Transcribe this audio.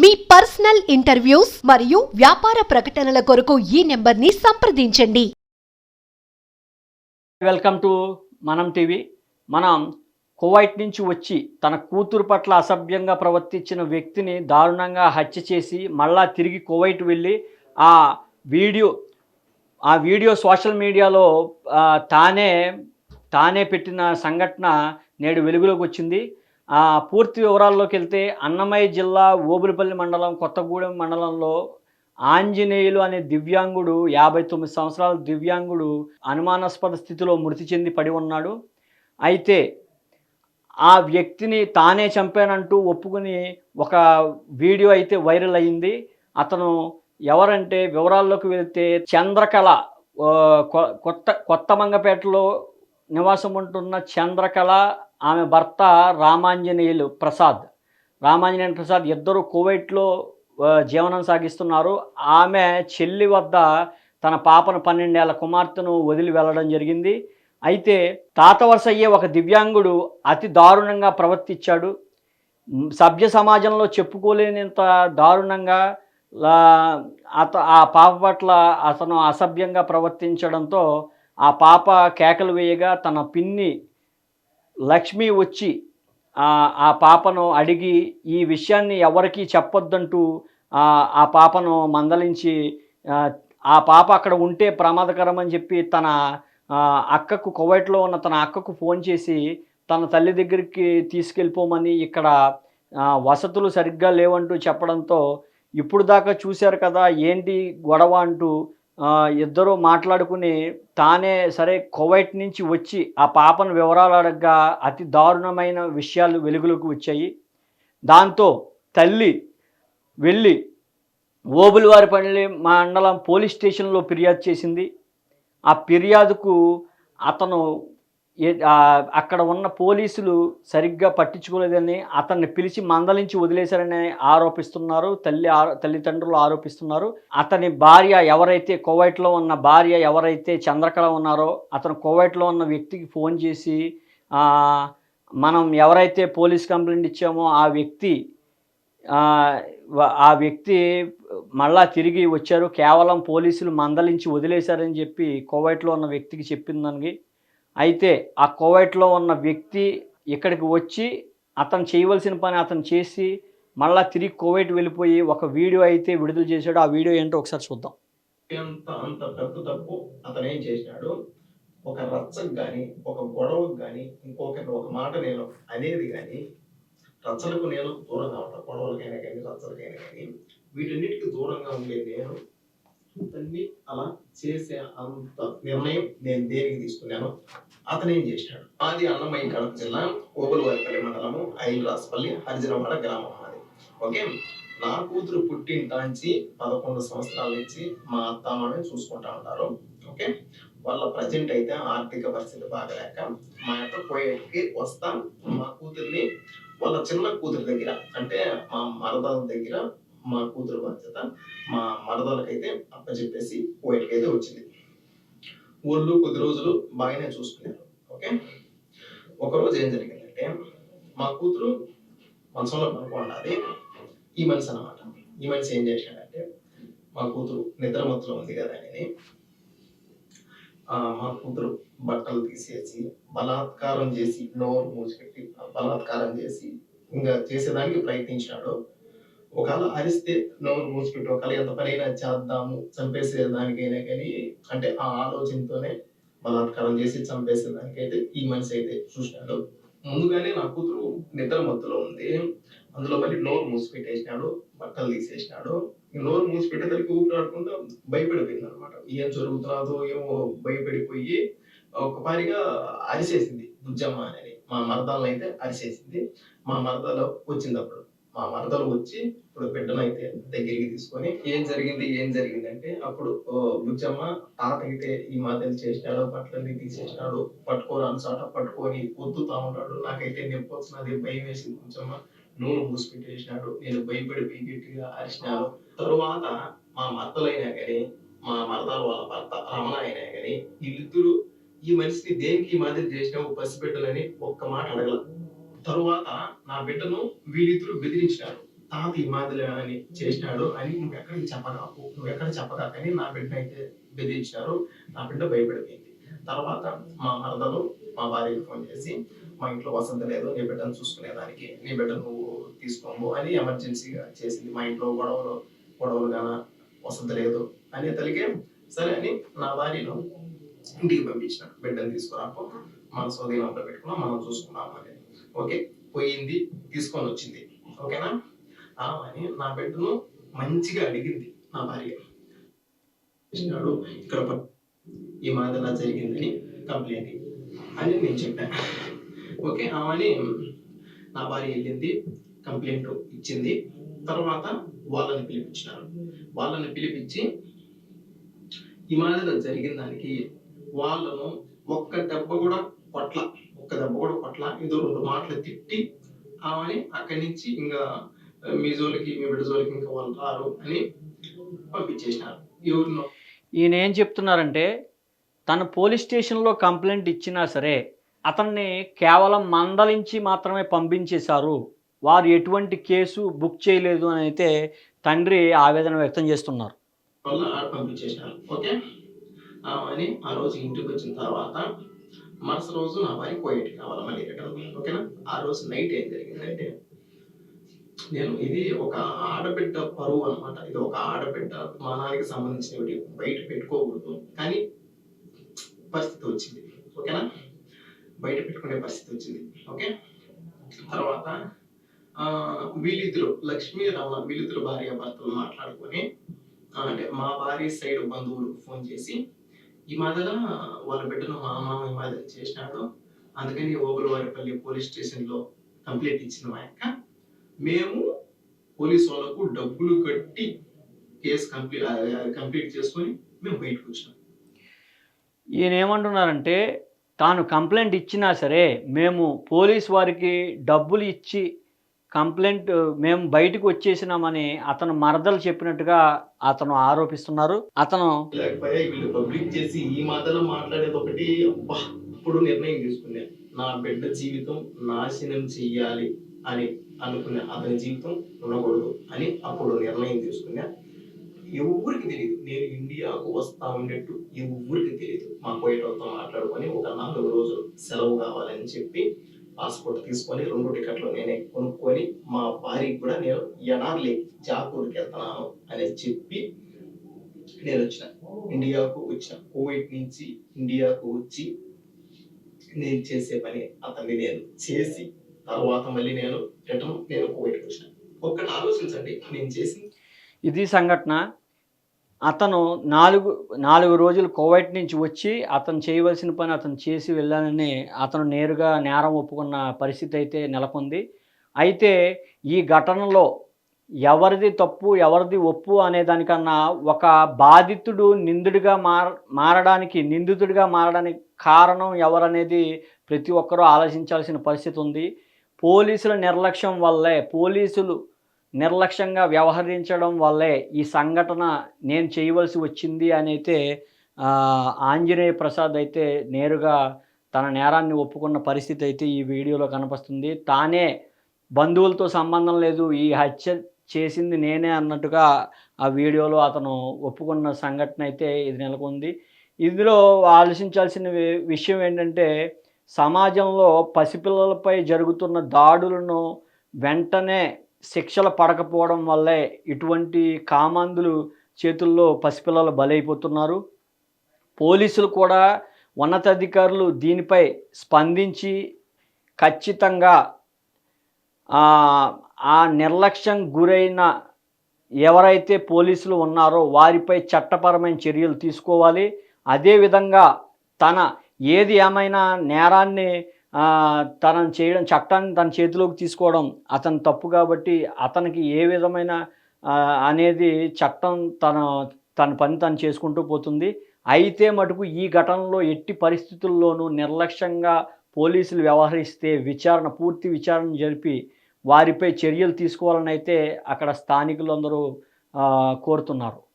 మీ personal interviews మరియు వ్యాపార ప్రకటనల కొరకు ఈ నెంబర్ని సంప్రదించండి. వెల్కమ్ టు మనం టీవీ మనం కువైట్ నుంచి వచ్చి తన కూతురు పట్ల అసభ్యంగా ప్రవర్తించిన వ్యక్తిని దారుణంగా హత్య చేసి మళ్ళా తిరిగి కువైట్ వెళ్ళి ఆ వీడియో ఆ వీడియో సోషల్ మీడియాలో తానే తానే పెట్టిన సంఘటన నేడు వెలుగులోకి వచ్చింది. పూర్తి వివరాల్లోకి వెళ్తే అన్నమయ్య జిల్లా ఓబులపల్లి మండలం కొత్తగూడెం మండలంలో ఆంజనేయులు అనే దివ్యాంగుడు యాభై తొమ్మిది సంవత్సరాల దివ్యాంగుడు అనుమానాస్పద స్థితిలో మృతి చెంది పడి ఉన్నాడు. అయితే ఆ వ్యక్తిని తానే చంపానంటూ ఒప్పుకుని ఒక వీడియో అయితే వైరల్ అయ్యింది అతను ఎవరంటే వివరాల్లోకి వెళితే చంద్రకళ కొ- కొత్త కొత్త మంగపేటలో నివాసం ఉంటున్న చంద్రకళ ఆమె భర్త రామాంజనేయులు ప్రసాద్. రామాంజనేయులు ప్రసాద్ ఇద్దరు కువైట్లో జీవనం సాగిస్తున్నారు. ఆమె చెల్లి వద్ద తన పాపను పన్నెండేళ్ళ కుమార్తెను వదిలి వెళ్ళడం జరిగింది. అయితే తాత వరుస అయ్యే ఒక దివ్యాంగుడు అతి దారుణంగా ప్రవర్తించాడు. సభ్య సమాజంలో చెప్పుకోలేనంత దారుణంగా అత ఆ పాప పట్ల అతను అసభ్యంగా ప్రవర్తించడంతో ఆ పాప కేకలు వేయగా తన పిన్ని లక్ష్మి వచ్చి ఆ పాపను అడిగి ఈ విషయాన్ని ఎవరికీ చెప్పొద్దంటూ ఆ పాపను మందలించి ఆ, పాప అక్కడ ఉంటే ప్రమాదకరం అని చెప్పి తన అక్కకు కువైట్లో ఉన్న తన అక్కకు ఫోన్ చేసి తన తల్లి దగ్గరికి తీసుకెళ్ళిపోమని ఇక్కడ వసతులు సరిగ్గా లేవంటూ చెప్పడంతో ఇప్పుడు దాకా చూశారు కదా ఏంటి గొడవ అంటూ ఇద్దరు మాట్లాడుకుని తానే సరే కువైట్ నుంచి వచ్చి ఆ పాపను వివరాలు అడగగా అతి దారుణమైన విషయాలు వెలుగులోకి వచ్చాయి. దాంతో తల్లి వెళ్ళి ఓబులవారిపల్లి మండలం పోలీస్ స్టేషన్లో ఫిర్యాదు చేసింది. ఆ ఫిర్యాదుకు అతను అక్కడ ఉన్న పోలీసులు సరిగ్గా పట్టించుకోలేదని అతన్ని పిలిచి మందలించి వదిలేశారని ఆరోపిస్తున్నారు. తల్లి తల్లిదండ్రులు ఆరోపిస్తున్నారు. అతని భార్య ఎవరైతే కోవైట్లో ఉన్న భార్య ఎవరైతే చంద్రకళ ఉన్నారో అతను కోవైట్లో ఉన్న వ్యక్తికి ఫోన్ చేసి మనం ఎవరైతే పోలీస్ కంప్లైంట్ ఇచ్చామో ఆ వ్యక్తి ఆ, ఆ వ్యక్తి మళ్ళా తిరిగి వచ్చారు. కేవలం పోలీసులు మందలించి వదిలేశారని చెప్పి కోవైట్లో ఉన్న వ్యక్తికి చెప్పిందానికి అయితే ఆ కోవైట్లో ఉన్న వ్యక్తి ఇక్కడికి వచ్చి అతను చేయవలసిన పని అతను చేసి మళ్ళా తిరిగి కోవైట్ వెళ్ళిపోయి ఒక వీడియో అయితే విడుదల చేశాడు ఆ వీడియో ఏంటో ఒకసారి చూద్దాం. అంత అంత తప్పు అతను ఏం చేసినాడు? ఒక రచ్చకు కానీ ఒక గొడవకు కానీ ఇంకొక ఒక మాట నేను అనేది కానీ రచ్చలకు నేను దూరంగా ఉంటాను గొడవలకైనా కానీ రచ్చలకైనా కానీ వీటన్నిటికీ దూరంగా ఉండే నేను అతన్ని అలా చేసే అంత నిర్ణయం నేను దేనికి తీసుకున్నాను అతను ఏం చేసినాడు? మాది అన్నమయ్య కడప జిల్లా ఓబులవారిపల్లి మండలము ఐలరాజపల్లి హరిజనవాడ గ్రామం అది ఓకే? నా కూతురు పుట్టింటాంచి పదకొండు సంవత్సరాల నుంచి మా అత్తమ్మని చూసుకుంటా ఉన్నారు ఓకే? వాళ్ళ ప్రజెంట్ అయితే ఆర్థిక పరిస్థితి బాగలేక మా యొక్క పోయేకి వస్తాం మా కూతుర్ని వాళ్ళ చిన్న కూతురు దగ్గర అంటే మా మరదల దగ్గర మా కూతురు బాధ్యత మా మరదలకైతే అప్పచెప్పేసి పోయేటికి అయితే వచ్చింది. ఊళ్ళు కొద్ది రోజులు బాగానే చూసుకున్నారు ఓకే? ఒకరోజు ఏం జరిగిందంటే మా కూతురు మంచంలో పనుకోండాది ఈ మనిషి అన్నమాట. ఈ మనిషి ఏం చేశాడంటే మా కూతురు నిద్రమత్తులో ఉంది కదా అని మా కూతురు బట్టలు తీసేసి బలాత్కారం చేసి నోరు మూసిపెట్టి బలాత్కారం చేసి ఇంకా చేసేదానికి ప్రయత్నించాడు. ఒకవేళ అరిస్తే నోరు మూసిపెట్టి ఒకవేళ ఎంత పనైనా చేద్దాము చంపేసే దానికైనా కానీ అంటే ఆ ఆలోచనతోనే బలాత్కారం చేసి చంపేసేదానికైతే ఈ మనిషి అయితే చూసినాడు. ముందుగానే నా కూతురు నిద్ర మత్తులో ఉంది. అందులో మళ్ళీ నోరు మూసిపెట్టేసినాడు బట్టలు తీసేసినాడు. నోరు నోరు మూసిపెట్టేసరికి ఊపిరాడకుండా భయపడిపోయింది అనమాట ఏం జరుగుతున్నదో ఏమో భయపడిపోయి ఒకసారిగా అరిసేసింది. బుజ్జమ్మ అనేది మా మరదాలను అయితే అరిసేసింది. మా మరదలో వచ్చింది అప్పుడు. మా వరదలు వచ్చి ఇప్పుడు బిడ్డనైతే దగ్గరికి తీసుకొని ఏం జరిగింది? ఏం జరిగింది అంటే అప్పుడు బుజ్జమ్మ తాత అయితే ఈ మాటలు చేసినాడు బట్టలన్నీ తీసేసినాడు పట్టుకోరాని చాట పట్టుకొని పొద్దుతా ఉన్నాడు. నాకైతే నొప్పి వచ్చినది భయం వేసింది బుజ్జమ్మ. నూనె మూసిపెట్టేసినాడు నేను భయపడి గట్టిగా అరిచినాను. తరువాత మా మరదలైనా కానీ మా మరదలు వాళ్ళ భర్త రమణ అయినా కానీ వీళ్ళిద్దరూ ఈ మనిషిని దేనికి ఈ మాదిరి చేసినావు పసిబిడ్డలని ఒక్క మాట అడగల. తరువాత నా బిడ్డను వీళ్ళిద్దరూ బెదిరించినారు. తాత ఈ మాదిరి అని చేసినాడు అని నువ్వు ఎక్కడ చెప్పగాకు నువ్వు ఎక్కడ చెప్పగాకని నా బిడ్డ అయితే బెదిరించినారు. నా బిడ్డ భయపడిపోయింది. తర్వాత మా మరదలు మా భార్యకి ఫోన్ చేసి మా ఇంట్లో వసంత లేదు నీ బిడ్డను చూసుకునేదానికి నీ బిడ్డ నువ్వు తీసుకోము అని ఎమర్జెన్సీగా చేసింది. మా ఇంట్లో గొడవలు గొడవలు గాన వసంత లేదు అనే తలిగే సరే అని నా భార్యను ఇంటికి పంపించిన. బిడ్డను తీసుకురాపో మన స్వధీనంలో పెట్టుకున్నాం మనం చూసుకున్నాం అని ఓకే పోయింది తీసుకొని వచ్చింది. ఓకేనా? ఆమె నా బిడ్డను మంచిగా అడిగింది నా భార్య. ఇచ్చినాడు ఇక్కడ ఈ మాదిరిలా జరిగిందని కంప్లైంట్ అని నేను చెప్పాను. ఓకే ఆమెని నా భార్య వెళ్ళింది కంప్లైంట్ ఇచ్చింది. తర్వాత వాళ్ళని పిలిపించినారు. వాళ్ళని పిలిపించి ఈ మాదిరిలో జరిగిన దానికి వాళ్ళను ఒక్క దెబ్బ కూడా కొట్ల. దెబ్బ కూడా కొట్ల ఏదో రెండు మాటలు తిట్టి ఆమెని అక్కడి నుంచి ఇంకా మీ జోలికి మీ బిడ్డ జోలికి ఇంకా వాళ్ళు రారు అని పంపించేసినారు. ఎవరినో ఈయన ఏం చెప్తున్నారంటే తన పోలీస్ స్టేషన్లో కంప్లైంట్ ఇచ్చినా సరే అతన్ని కేవలం మందలించి మాత్రమే పంపించేశారు. వారు ఎటువంటి కేసు బుక్ చేయలేదు అని అయితే తండ్రి ఆవేదన వ్యక్తం చేస్తున్నారు. పంపించేసినారు. ఓకే? అని ఆ రోజు ఇంటికి వచ్చిన తర్వాత మరుస రోజు నా భార్య కోయట్ కావాలి మళ్ళీ రిటర్న్ ఓకేనా? ఆ రోజు నైట్ ఏం జరిగిందంటే నేను ఇది ఒక ఆడబిడ్డ పరువు అనమాట ఇది ఒక ఆడబిడ్డ మానానికి సంబంధించినవి బయట పెట్టుకోకూడదు. కానీ పరిస్థితి వచ్చింది. ఓకేనా? బయట పెట్టుకునే పరిస్థితి వచ్చింది. ఓకే? తర్వాత వీళ్ళిద్దరు లక్ష్మీ రమణ వీళ్ళిద్దరు భార్య భర్తలు మాట్లాడుకొని అంటే మా భార్య సైడ్ బంధువులు ఫోన్ చేసి ఈ మాదిర వాళ్ళ బిడ్డను మా మామ ఈ మాదిరి చేసినాడు. అందుకని ఓబులవారిపల్లి పోలీస్ స్టేషన్లో కంప్లైంట్ ఇచ్చిన మా యొక్క మేము పోలీస్ వాళ్ళకు డబ్బులు కట్టి కేసు కంప్లీట్ కంప్లీట్ చేసుకొని మేము బయటకు వచ్చినాం. ఈయన ఏమంటున్నారంటే తాను కంప్లైంట్ ఇచ్చినా సరే మేము పోలీస్ వారికి డబ్బులు ఇచ్చి కంప్లైంట్ మేము బయటకు వచ్చేసినామని అతను మరదలు చెప్పినట్టుగా అతను ఆరోపిస్తున్నారు. అతను పబ్లిక్ చేసి ఈ మాటలో మాట్లాడేది ఒకటి అప్పుడు ఇప్పుడు నిర్ణయం తీసుకునే నా బిడ్డ జీవితం నాశనం చెయ్యాలి అని అనుకున్నా అతని జీవితం ఉండకూడదు అని అప్పుడు నిర్ణయం తీసుకున్నా ఎవరికి తెలియదు నేను ఇండియాకు వస్తా ఉండేట్టు ఎవరికి తెలియదు మా పోయేటతో మాట్లాడుకొని ఒక నాలుగు రోజులు సెలవు కావాలని చెప్పి పాస్పోర్ట్ తీసుకొని రెండు టికెట్లు నేనే కొనుక్కొని మా భార్యకి కూడా నేను ఎనార్లే జాకూర్కి వెళ్తున్నాను అని చెప్పి నేను వచ్చిన. ఇండియాకు వచ్చిన. కోవిడ్ నుంచి ఇండియాకు వచ్చి నేను చేసే పని అతన్ని నేను చేసి తర్వాత మళ్ళీ నేను రిటర్న్ నేను కోవిడ్కి వచ్చిన. ఒక్కటి ఆలోచించండి నేను చేసింది. ఇది సంఘటన. అతను నాలుగు నాలుగు రోజులు కోవైట్ నుంచి వచ్చి అతను చేయవలసిన పని అతను చేసి వెళ్ళానని అతను నేరుగా నేరం ఒప్పుకున్న పరిస్థితి అయితే నెలకొంది. అయితే ఈ ఘటనలో ఎవరిది తప్పు ఎవరిది ఒప్పు అనే దానికన్నా ఒక బాధితుడు నిందుడిగా మార మారడానికి నిందితుడిగా మారడానికి కారణం ఎవరనేది ప్రతి ఒక్కరూ ఆలోచించాల్సిన పరిస్థితి ఉంది. పోలీసుల నిర్లక్ష్యం వల్లే పోలీసులు నిర్లక్ష్యంగా వ్యవహరించడం వల్లే ఈ సంఘటన నేను చేయవలసి వచ్చింది అని అయితే ఆంజనేయ ప్రసాద్ అయితే నేరుగా తన నేరాన్ని ఒప్పుకున్న పరిస్థితి అయితే ఈ వీడియోలో కనిపిస్తుంది. తానే బంధువులతో సంబంధం లేదు ఈ హత్య చేసింది నేనే అన్నట్టుగా ఆ వీడియోలో అతను ఒప్పుకున్న సంఘటన అయితే ఇది నెలకొంది. ఇందులో ఆలోచించాల్సిన వి- విషయం ఏంటంటే సమాజంలో పసిపిల్లలపై జరుగుతున్న దాడులను వెంటనే శిక్షలు పడకపోవడం వల్లే ఇటువంటి కామాంధులు చేతుల్లో పసిపిల్లలు బలైపోతున్నారు. పోలీసులు కూడా ఉన్నతాధికారులు దీనిపై స్పందించి ఖచ్చితంగా ఆ, నిర్లక్ష్యం గురైన ఎవరైతే పోలీసులు ఉన్నారో వారిపై చట్టపరమైన చర్యలు తీసుకోవాలి. అదేవిధంగా తన ఏది ఏమైనా నేరాన్ని తనను చేయడం చట్టాన్ని తన చేతిలోకి తీసుకోవడం అతని తప్పు కాబట్టి అతనికి ఏ విధమైన అనేది చట్టం తన తన పని తను చేసుకుంటూ పోతుంది. అయితే మటుకు ఈ ఘటనలో ఎట్టి పరిస్థితుల్లోనూ నిర్లక్ష్యంగా పోలీసులు వ్యవహరిస్తే విచారణ పూర్తి విచారణ జరిపి వారిపై చర్యలు తీసుకోవాలని అయితే అక్కడ స్థానికులందరూ కోరుతున్నారు.